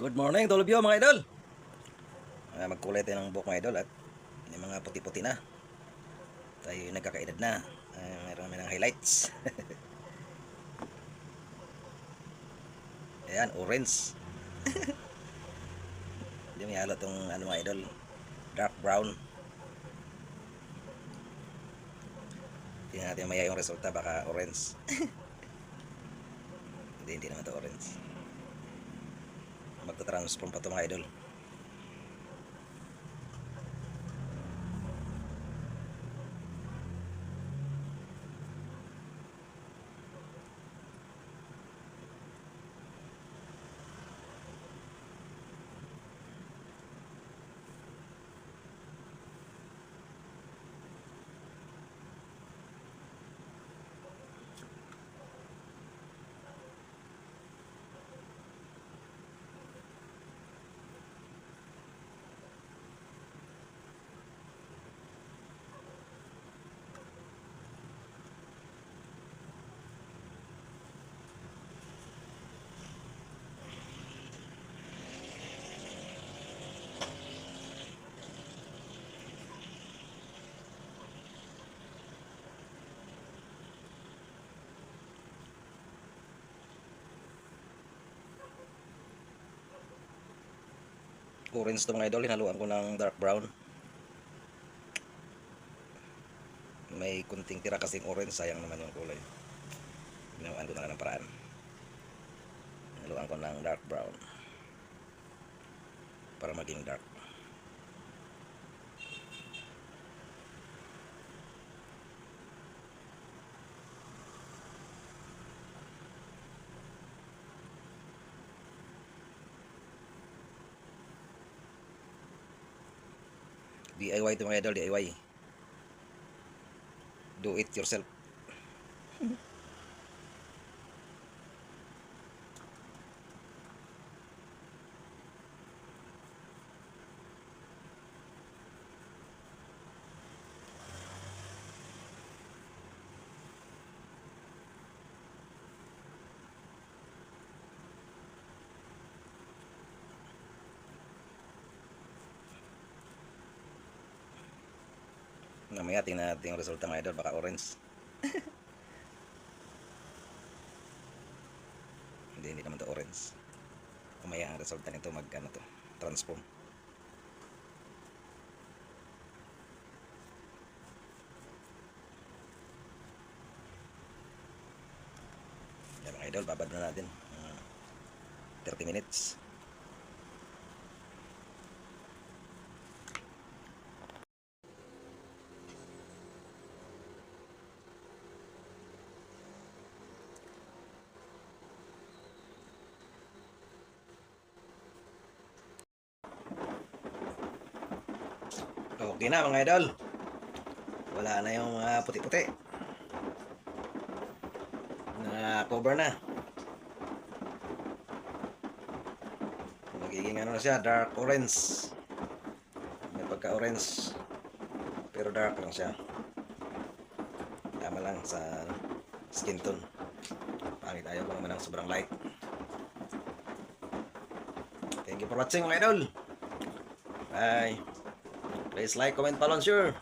Good morning to all of you mga idol. Uh, magkulay tayo ng buhok mga idol at yung mga puti-puti na. Tayo yung nagkakaedad na. Uh, meron kami ng highlights. Ayan, orange. Hindi may halo tong ano mga idol. Dark brown. Tingnan natin maya yung resulta baka orange. hindi, hindi naman to orange magta-transform pa ito mga idol orange to idol. Hinaluan ko ng dark brown. May kunting tira kasing orange. Sayang naman yung kulay. Ginawan ko na lang ng paraan. Hinaluan ko ng dark brown. Para maging dark DIY ito mga idol, DIY. Do it yourself. Mamaya tingnan natin yung resulta mga idol, baka orange. hindi, hindi naman to orange. Mamaya ang resulta nito mag ano to, transform. Yan mga idol, babad na natin. Ah, 30 minutes. Okay na mga idol. Wala na yung mga puti-puti. Na cover na. Magiging ano na siya, dark orange. May pagka-orange. Pero dark lang siya. Tama lang sa skin tone. Pangit ayaw ko naman ng sobrang light. Thank you for watching mga idol. Bye. Please like, comment, follow, and share.